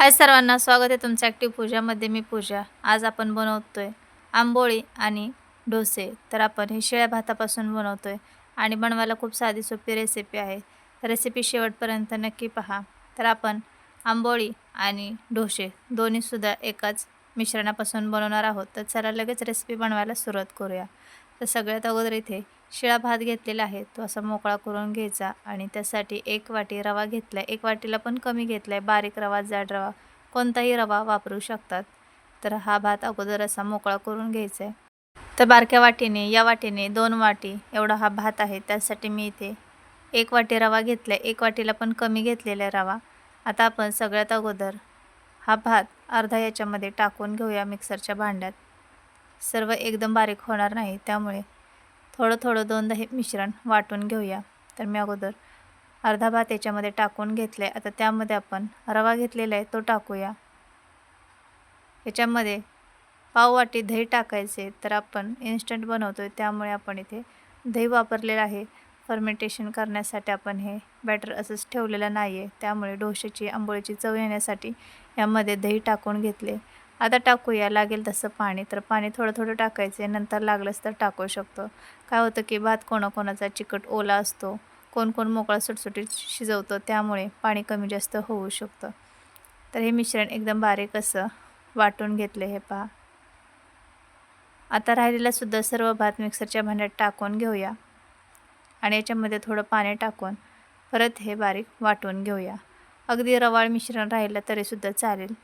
हाय सर्वांना स्वागत आहे तुमच्या ॲक्टिव्ह पूजामध्ये मी पूजा. आज आपण बनवतोय आंबोळी आणि डोसे. तर आपण हे शिळ्या भातापासून बनवतोय आणि बनवायला खूप साधी सोपी रेसिपी आहे. रेसिपी शेवटपर्यंत नक्की पहा. तर आपण आंबोळी आणि डोसे दोन्हीसुद्धा एकाच मिश्रणापासून बनवणार आहोत. तर चला लगेच रेसिपी बनवायला सुरुवात करूया. तर सगळ्यात अगोदर इथे शिळा भात घेतलेला आहे. तो असा मोकळा करून घ्यायचा आणि त्यासाठी एक वाटी रवा घेतला आहे एक वाटीला पण कमी घेतला आहे बारीक रवा जाड रवा कोणताही रवा वापरू शकतात. तर हा भात अगोदर असा मोकळा करून घ्यायचा आहे. तर बारक्या वाटीने या वाटीने दोन वाटी एवढा हा भात आहे. त्यासाठी मी इथे एक वाटी रवा घेतला आहे एक वाटीला पण कमी घेतलेला आहे रवा. आता आपण सगळ्यात अगोदर हा भात अर्धा याच्यामध्ये टाकून घेऊया मिक्सरच्या भांड्यात. सर्व एकदम बारीक होणार नाही. त्यामुळे थोडं थोडं दोन दही मिश्रण वाटून घेऊया. तर मी अगोदर अर्धा भात याच्यामध्ये टाकून घेतलं आहे आता त्यामध्ये आपण रवा घेतलेला आहे तो टाकूया. याच्यामध्ये पाववाटी दही टाकायचे तर आपण इन्स्टंट बनवतो आहे त्यामुळे आपण इथे दही वापरलेलं आहे. फर्मेंटेशन करण्यासाठी आपण हे बॅटर असंच ठेवलेलं नाही आहे त्यामुळे डोशाची आंबोळीची चव येण्यासाठी यामध्ये दही टाकून घेतले. आता टाकूया लागेल तसं पाणी. तर पाणी थोडं थोडं टाकायचे नंतर लागलंच तर टाकू शकतो. काय होतं की भात कोणाकोणाचा चिकट ओला असतो. कोण कोण मोकळा सुटसुटीत शिजवतो. त्यामुळे पाणी कमी जास्त होऊ शकतं. तर हे मिश्रण एकदम बारीक असं वाटून घेतले हे पहा. आता राहिलेलासुद्धा सर्व भात मिक्सरच्या भांड्यात टाकून घेऊया. आणि याच्यामध्ये थोडं पाणी टाकून परत हे बारीक वाटून घेऊया. अगदी रवाळ मिश्रण राहिलं तरीसुद्धा चालेल.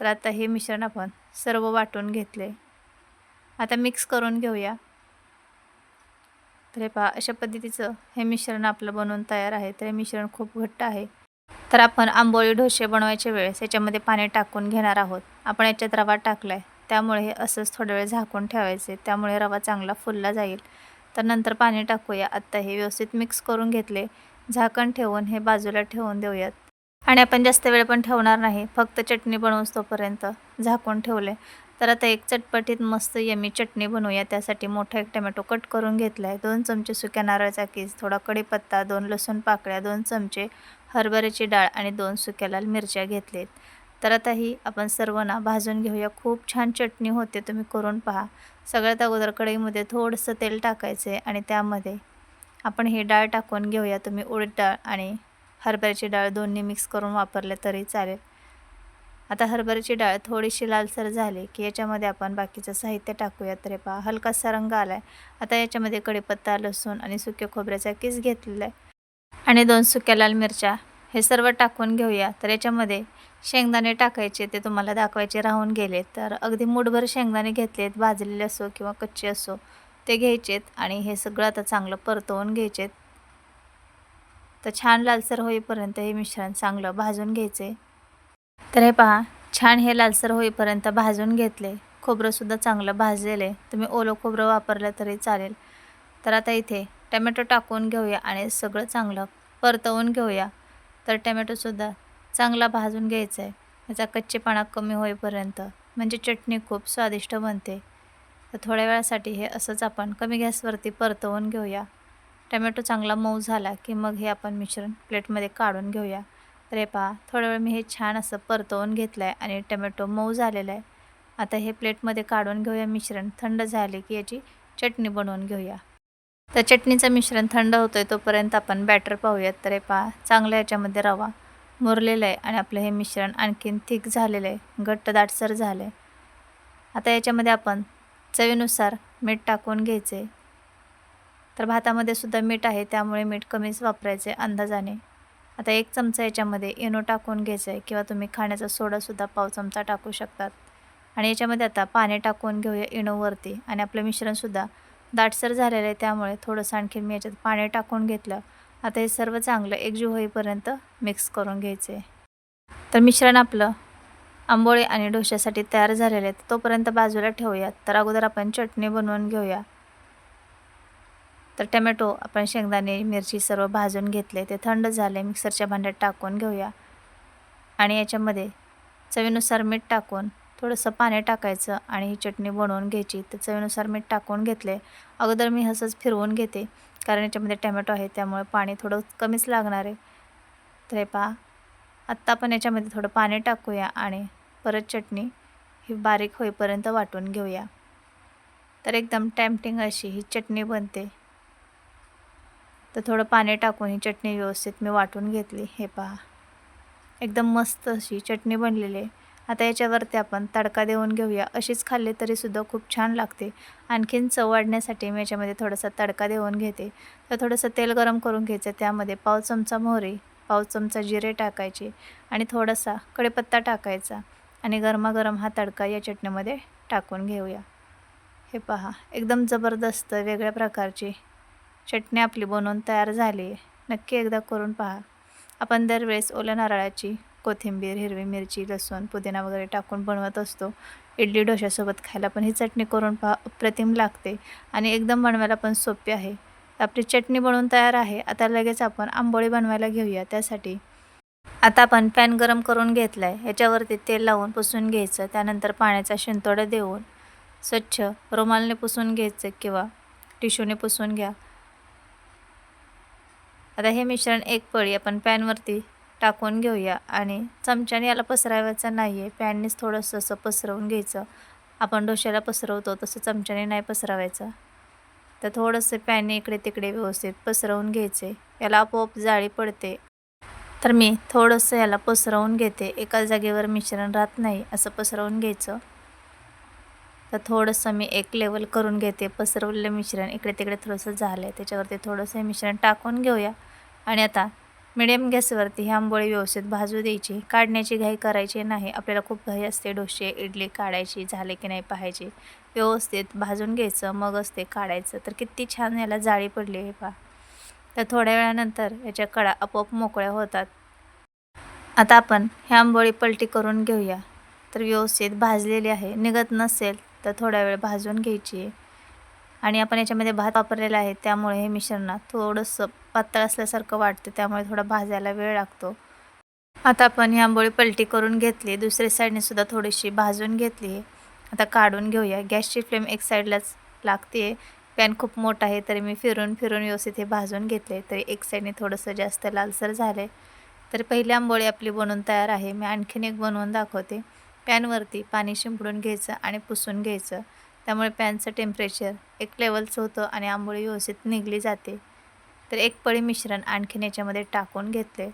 तर आता हे मिश्रण आपण सर्व वाटून घेतले. आता मिक्स करून घेऊया. तर हे पहा अशा पद्धतीचं हे मिश्रण आपलं बनवून तयार आहे. तर हे मिश्रण खूप घट्ट आहे. तर आपण आंबोळी डोसे बनवायच्या वेळेस याच्यामध्ये पाणी टाकून घेणार आहोत. आपण याच्यात रवा टाकला आहे त्यामुळे हे असंच थोडा वेळ झाकून ठेवायचे. त्यामुळे रवा चांगला फुलला जाईल. तर नंतर पाणी टाकूया. आत्ता हे व्यवस्थित मिक्स करून घेतले. झाकण ठेवून हे बाजूला ठेवून देऊयात. आणि आपण जास्त वेळ पण ठेवणार नाही. फक्त चटणी बनवूस तोपर्यंत झाकून ठेवले. तर आता एक चटपटीत मस्त यमी चटणी बनवूया. त्यासाठी मोठा एक टमॅटो कट करून घेतला आहे दोन चमचे सुक्या नारळाचा किस थोडा कढीपत्ता दोन लसूण पाकळ्या दोन चमचे हरभऱ्याची डाळ आणि दोन सुक्या लाल मिरच्या घेतलेत. तर आता ही आपण सर्व ना भाजून घेऊया. खूप छान चटणी होते. तुम्ही करून पहा. सगळ्यात अगोदर कढईमध्ये थोडंसं तेल टाकायचं आहे आणि त्यामध्ये आपण ही डाळ टाकून घेऊया. तुम्ही उडीद डाळ आणि हरभऱ्याची डाळ दोन्ही मिक्स करून वापरले तरी चालेल. आता हरभऱ्याची डाळ थोडीशी लालसर झाली की याच्यामध्ये आपण बाकीचं साहित्य टाकूया रे पहा हलकासा रंग आला आहे आता याच्यामध्ये कढीपत्ता लसूण आणि सुक्या खोबऱ्याचा किस घेतलेला आहे. आणि दोन सुक्या लाल मिरच्या हे सर्व टाकून घेऊया. तर याच्यामध्ये शेंगदाणे टाकायचे ते तुम्हाला दाखवायचे राहून गेले. तर अगदी मुठभर शेंगदाणे घेतलेत भाजलेले असो किंवा कच्चे असो ते घ्यायचेत आणि हे सगळं आता चांगलं परतवून घ्यायचेत. तर छान लालसर होईपर्यंत हे मिश्रण चांगलं भाजून घ्यायचे. तर हे पहा छान हे लालसर होईपर्यंत भाजून घेतले. खोबरंसुद्धा चांगलं भाजलेले. तुम्ही ओलं खोबरं वापरलं तरी चालेल. तर आता इथे टमॅटो टाकून घेऊया आणि सगळं चांगलं परतवून घेऊया. तर टमॅटोसुद्धा चांगला भाजून घ्यायचा आहे याचा कच्चेपणा कमी होईपर्यंत म्हणजे चटणी खूप स्वादिष्ट बनते. तर थोड्या वेळासाठी हे असंच आपण कमी गॅसवरती परतवून घेऊया. टमॅटो चांगला मऊ झाला की मग हे आपण मिश्रण प्लेटमध्ये काढून घेऊया. तर हे पहा थोड्या वेळ मी हे छान असं परतवून घेतलं आहे आणि टमॅटो मऊ झालेला आहे. आता हे प्लेटमध्ये काढून घेऊया मिश्रण. थंड झाले की याची चटणी बनवून घेऊया. तर चटणीचं मिश्रण थंड होतं आहे तोपर्यंत आपण बॅटर पाहूयात. तर हे पहा चांगलं याच्यामध्ये रवा मुरलेलं आहे आणि आपलं हे मिश्रण आणखीन थिक झालेलं आहे. घट्ट दाटसर झालं आहे आता याच्यामध्ये आपण चवीनुसार मीठ टाकून घ्यायचे तर भातामध्ये सुद्धा मीठ आहे त्यामुळे मीठ कमीच वापरायचे अंदाजाने. आता एक चमचा याच्यामध्ये इनो टाकून घ्यायचं आहे किंवा तुम्ही खाण्याचा सोडासुद्धा पाव चमचा टाकू शकतात. आणि याच्यामध्ये आता पाणी टाकून घेऊया इनोवरती आणि आपलं मिश्रणसुद्धा दाटसर झालेलं आहे त्यामुळे थोडंसं आणखीन मी याच्यात पाणी टाकून घेतलं. आता हे सर्व चांगलं एकजीव होईपर्यंत मिक्स करून घ्यायचे. तर मिश्रण आपलं आंबोळी आणि डोश्यासाठी तयार झालेले आहेत तोपर्यंत बाजूला ठेवूयात. तर अगोदर आपण चटणी बनवून घेऊया. तर टमॅटो आपण शेंगदाणे मिरची सर्व भाजून घेतले. ते थंड झाले. मिक्सरच्या भांड्यात टाकून घेऊया. आणि याच्यामध्ये चवीनुसार मीठ टाकून थोडंसं पाणी टाकायचं आणि ही चटणी बनवून घ्यायची. तर चवीनुसार मीठ टाकून घेतले. अगोदर मी हसंच फिरवून घेते कारण याच्यामध्ये टमॅटो आहे त्यामुळे पाणी थोडं कमीच लागणार आहे. तर हे पहा. आत्ता आपण याच्यामध्ये थोडं पाणी टाकूया आणि परत चटणी ही बारीक होईपर्यंत वाटून घेऊया. तर एकदम टॅम्पटिंग अशी ही चटणी बनते. तर थोडं पाणी टाकून ही चटणी व्यवस्थित मी वाटून घेतली. हे पहा. एकदम मस्त अशी चटणी बनलेली आहे. आता याच्यावरती आपण तडका देऊन घेऊया. अशीच खाल्ली तरीसुद्धा खूप छान लागते. आणखीन चव वाढण्यासाठी मी याच्यामध्ये थोडासा तडका देऊन घेते. तर थोडंसं तेल गरम करून घ्यायचं. त्यामध्ये पाव चमचा मोहरी पाव चमचा जिरे टाकायचे आणि थोडासा कढीपत्ता टाकायचा आणि गरमागरम हा तडका या चटणीमध्ये टाकून घेऊया. हे पहा. एकदम जबरदस्त वेगळ्या प्रकारची चटणी आपली बनवून तयार झाली. आहे नक्की एकदा करून पहा. आपण दरवेळेस ओल्या नारळाची कोथिंबीर हिरवी मिरची लसूण पुदिना वगैरे टाकून बनवत असतो. इडली डोश्यासोबत खायला पण ही चटणी करून पहा अप्रतिम लागते आणि एकदम बनवायला पण सोपी आहे. आपली चटणी बनवून तयार आहे. आता लगेच आपण आंबोळी बनवायला घेऊया. त्यासाठी आता आपण पॅन गरम करून घेतला आहे ह्याच्यावरती तेल लावून पुसून घ्यायचं. त्यानंतर पाण्याचा शिंतोडा देऊन स्वच्छ रुमालने पुसून घ्यायचं किंवा टिश्यूने पुसून घ्या. आता हे मिश्रण एक पळी आपण पॅनवरती टाकून घेऊया आणि चमच्याने याला पसरावायचं नाही आहे पॅननेच थोडंसं असं पसरवून घ्यायचं. आपण डोश्याला पसरवतो तसं चमच्याने नाही पसरवायचं. तर थोडंसं पॅनने इकडे तिकडे व्यवस्थित पसरवून घ्यायचे. याला आपोआप जाळी पडते. तर मी थोडंसं याला पसरवून घेते. एका जागेवर मिश्रण राहत नाही असं पसरवून घ्यायचं. तर थोडंसं मी एक लेवल करून घेते. पसरवलेलं मिश्रण इकडे तिकडे थोडंसं झालं आहे त्याच्यावरती थोडंसं हे मिश्रण टाकून घेऊया. आणि आता मिडियम गॅसवरती ही आंबोळी व्यवस्थित भाजू द्यायची. काढण्याची घाई करायची नाही. आपल्याला खूप घाई असते. डोसे इडली काढायची झाले की नाही पाहायची. व्यवस्थित भाजून घ्यायचं. मगच ते काढायचं. तर किती छान याला जाळी पडली आहे पहा. तर थोड्या वेळानंतर याच्या कडा आपोआप मोकळ्या होतात. आता आपण ह्या आंबोळी पलटी करून घेऊया. तर व्यवस्थित भाजलेली आहे. निघत नसेल तर थोडा वेळ भाजून घ्यायची आहे. आणि आपण याच्यामध्ये भात वापरलेला आहे. त्यामुळे हे मिश्रणात थोडंसं पातळ असल्यासारखं वाटतं त्यामुळे थोडा भाजायला वेळ लागतो. आता आपण ही आंबोळी पलटी करून घेतली दुसऱ्या साईडने सुद्धा थोडीशी भाजून घेतली. आहे आता काढून घेऊया. गॅसची फ्लेम एक साईडलाच लागते. पॅन खूप मोठा आहे तरी मी फिरून फिरून व्यवस्थित हे भाजून घेतले तरी एक साईडने थोडंसं जास्त लालसर झाले तर पहिली आंबोळी आपली बनवून तयार आहे. मी आणखीन एक बनवून दाखवते. पॅनवरती पाणी शिंपडून घ्यायचं आणि पुसून घ्यायचं. त्यामुळे पॅनचं टेम्परेचर एक लेवलचं होतं आणि आंबोळी व्यवस्थित निघली जाते. तर एक पळी मिश्रण आणखीन याच्यामध्ये टाकून घेतले.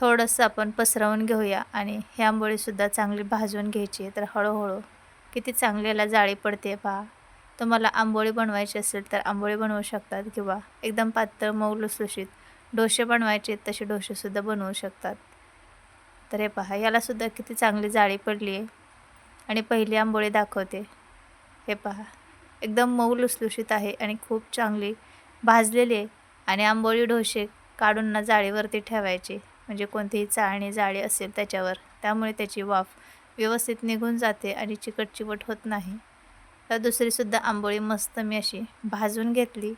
थोडंसं आपण पसरवून घेऊया आणि ही आंबोळीसुद्धा चांगली भाजून घ्यायची तर हळूहळू किती चांगली याला जाळी पडते पहा. तुम्हाला आंबोळी बनवायची असेल तर आंबोळी बनवू शकतात किंवा एकदम पातळ मऊ लुसलुशीत डोसे बनवायचे तसे डोसेसुद्धा बनवू शकतात. तर हे पहा यालासुद्धा किती चांगली जाळी पडली आहे आणि पहिली आंबोळी दाखवते. हे पहा. एकदम मऊ लुसलुशीत आहे आणि खूप चांगली भाजलेली आहे. आणि आंबोळी डोसे काढून ना जाळीवरती ठेवायचे. म्हणजे कोणतीही चाळणी जाळी असेल त्याच्यावर. त्यामुळे त्याची वाफ व्यवस्थित निघून जाते आणि चिकट चिवट होत नाही. तर दुसरीसुद्धा आंबोळी मस्त मी अशी भाजून घेतली.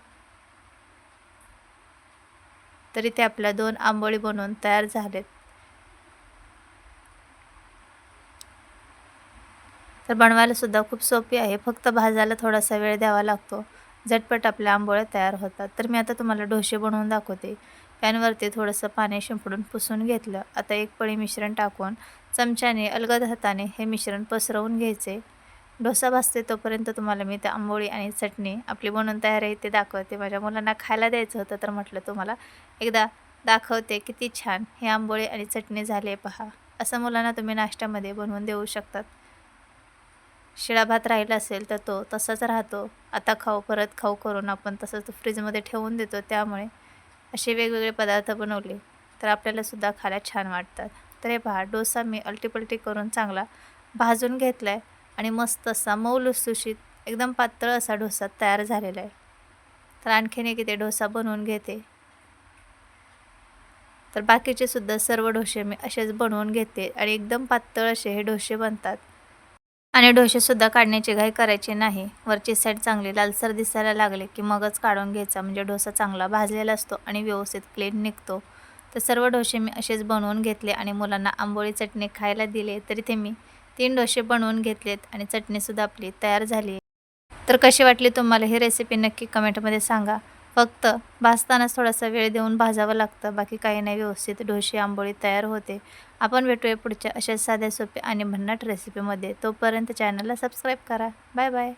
तरी ते आपल्या दोन आंबोळी बनवून तयार झालेत. तर बनवायलासुद्धा खूप सोपी आहे. फक्त भाजायला थोडासा वेळ द्यावा लागतो. झटपट आपल्या आंबोळ्या तयार होतात. तर मी आता तुम्हाला डोसे बनवून दाखवते. पॅनवरती थोडंसं पाणी शिंपडून पुसून घेतलं. आता एक पळी मिश्रण टाकून चमच्याने अलगद हाताने हे मिश्रण पसरवून घ्यायचे. डोसा भाजते तोपर्यंत तुम्हाला मी त्या आंबोळी आणि चटणी आपली बनवून तयार आहे ते दाखवते. माझ्या मुलांना खायला द्यायचं होतं तर म्हटलं तुम्हाला एकदा दाखवते किती छान हे आंबोळी आणि चटणी झाले पहा. असं मुलांना तुम्ही नाश्त्यामध्ये बनवून देऊ शकतात. शिळा भात राहिला असेल तर तो तसाच राहतो. आता खाऊ परत खाऊ करून आपण तसंच फ्रीजमध्ये ठेवून देतो. त्यामुळे असे वेगवेगळे पदार्थ बनवले तर आपल्यालासुद्धा खायला छान वाटतात. तर हे पहा डोसा मी अल्टीपल्टी करून चांगला भाजून घेतला आहे आणि मस्त असा मऊ लुसलुशीत एकदम पातळ असा डोसा तयार झालेला आहे. तर आणखीन एक इथे डोसा बनवून घेते. तर बाकीचे सुद्धा सर्व डोसे मी असेच बनवून घेते आणि एकदम पातळ असे हे डोसे बनतात. आणि डोसेसुद्धा काढण्याची घाई करायची नाही. वरची साईड चांगली लालसर दिसायला लागले की मगच काढून घ्यायचा. म्हणजे डोसा चांगला भाजलेला असतो आणि व्यवस्थित क्लीन निघतो. तर सर्व डोसे मी असेच बनवून घेतले आणि मुलांना आंबोळी चटणी खायला दिले. तरी ते मी तीन डोसे बनवून घेतलेत आणि चटणीसुद्धा आपली तयार झाली. तर कशी वाटली तुम्हाला ही रेसिपी नक्की कमेंटमध्ये सांगा. फक्त भाजतानाच थोडासा वेळ देऊन भाजावं लागतं. बाकी काही नाही व्यवस्थित ढोशी आंबोळी तयार होते. आपण भेटूया पुढच्या अशाच साध्या सोप्या आणि भन्नाट रेसिपीमध्ये तोपर्यंत चॅनलला सबस्क्राईब करा. Bye bye